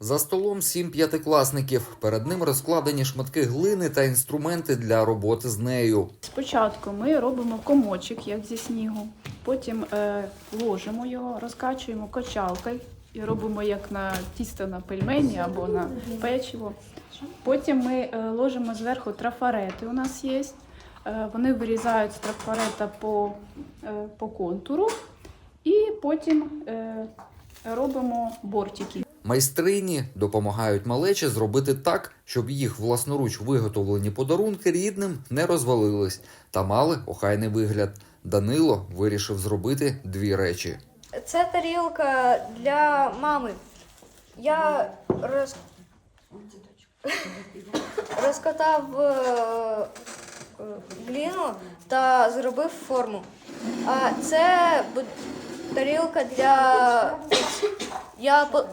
За столом сім п'ятикласників. Перед ним розкладені шматки глини та інструменти для роботи з нею. Спочатку ми робимо комочок, як зі снігу, потім е, ложимо його, розкачуємо качалкою і робимо як на тісто на пельмені або на печиво. Потім ми е, ложимо зверху трафарети. У нас є. Е, вони вирізають з трафарета по, е, по контуру, і потім е, робимо бортики. Майстрині допомагають малечі зробити так, щоб їх власноруч виготовлені подарунки рідним не розвалились та мали охайний вигляд. Данило вирішив зробити дві речі. Це тарілка для мами. Я роз... розкатав е, е, гліну та зробив форму. А це тарілка для птиць. Я по-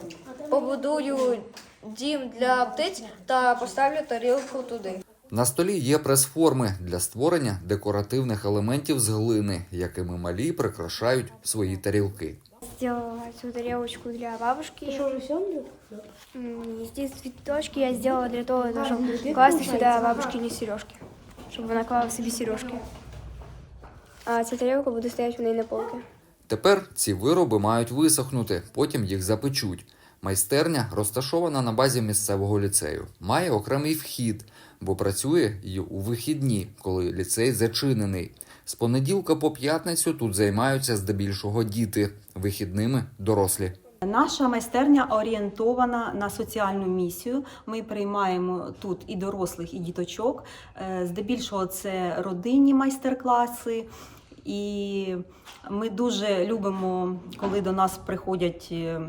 побудую дім для птиць та поставлю тарілку туди. На столі є прес-форми для створення декоративних елементів з глини, якими малі прикрашають свої тарілки. Сделала эту тарелочку для бабушки. М, и Здесь цветочки я сделала для того, чтобы класть сюда бабушкины сережки. Чтобы она клала себе сережки. А ця тарелка буде стоять у неї на полке. Тепер ці вироби мають висохнути, потім їх запечуть. Майстерня розташована на базі місцевого ліцею. Має окремий вхід, бо працює і у вихідні, коли ліцей зачинений. З понеділка по п'ятницю тут займаються здебільшого діти, вихідними дорослі. Наша майстерня орієнтована на соціальну місію. Ми приймаємо тут і дорослих, і діточок. Е, Здебільшого це родинні майстер-класи. І ми дуже любимо, коли до нас приходять е,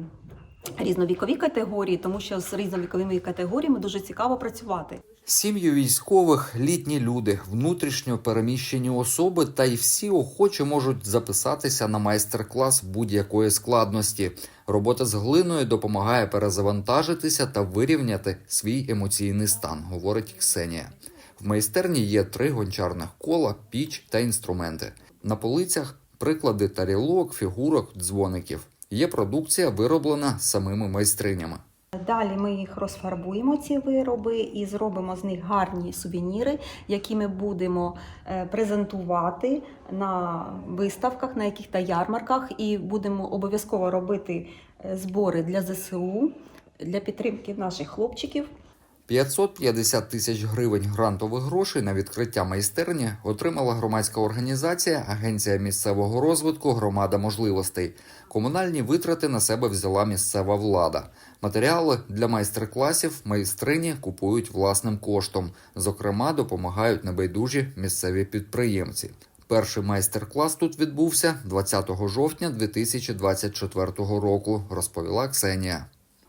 різновікові категорії, тому що з різновіковими категоріями дуже цікаво працювати. Сім'ї військових, літні люди, внутрішньо переміщені особи та й всі охочі можуть записатися на майстер-клас будь-якої складності. Робота з глиною допомагає перезавантажитися та вирівняти свій емоційний стан, говорить Ксенія. В майстерні є три гончарних кола, піч та інструменти. На полицях приклади тарілок, фігурок, дзвоників. Є продукція, вироблена самими майстринями. Далі ми їх розфарбуємо, ці вироби, і зробимо з них гарні сувеніри, які ми будемо е, презентувати на виставках, на яких-то ярмарках, і будемо обов'язково робити е, збори для ЗСУ, для підтримки наших хлопчиків. 550 тисяч гривень грантових грошей на відкриття майстерні отримала громадська організація Агенція місцевого розвитку Громада можливостей. Комунальні витрати на себе взяла місцева влада. Матеріали для майстер-класів майстрині купують власним коштом. Зокрема, допомагають небайдужі місцеві підприємці. Перший майстер-клас тут відбувся 20 жовтня 2024 року, розповіла Ксенія.